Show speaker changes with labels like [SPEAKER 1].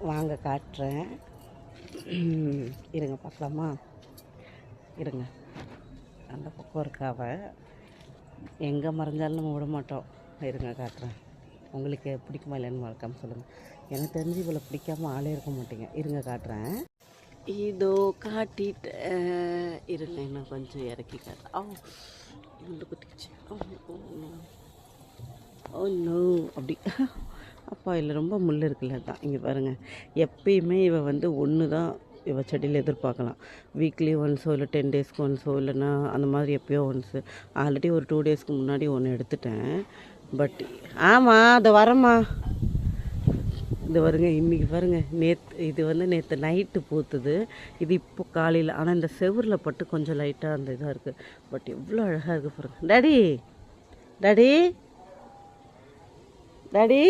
[SPEAKER 1] வாங்க காட்டுறேன். இருங்க பார்க்கலாமா? இருங்க. அந்த பக்கம் இருக்காவ எங்கே மறைஞ்சாலும் நம்ம விட மாட்டோம். இருங்க காட்டுறேன். உங்களுக்கு பிடிக்குமா இல்லைன்னு மறக்காம சொல்லுங்கள் எனக்கு தெரிஞ்சு இவ்வளோ பிடிக்காம ஆளே இருக்க மாட்டேங்க. இருங்க காட்டுறேன். இதோ காட்டிட்டு இருங்க இன்னும் கொஞ்சம் இறக்கி காட்டுறேன். ஓ இந்த குத்திக்குச்சு. Oh no. அப்படி. அப்பா இதில் ரொம்ப முள் இருக்குல்ல தான் இங்கே பாருங்கள் எப்பயுமே இவ வந்து ஒன்று தான் இவ செடியில் எதிர்பார்க்கலாம். வீக்லி ஒன்ஸோ இல்லை டென் டேஸ்க்கு ஒன்ஸோ இல்லைன்னா அந்த மாதிரி எப்பயோ ஒன்ஸு ஆல்ரெடி ஒரு டூ டேஸ்க்கு முன்னாடி ஒன்று எடுத்துட்டேன். பட் ஆமாம் அதை வரேம்மா இது வருங்க இன்றைக்கி பாருங்க. நேற்று இது வந்து நேற்று நைட்டு பூத்துது. இது இப்போ காலையில் ஆனால் இந்த செவுரில் பட்டு கொஞ்சம் லைட்டாக அந்த இதாக இருக்குது பட் எவ்வளோ அழகாக இருக்குது பாருங்கள் டாடி டாடி டாடி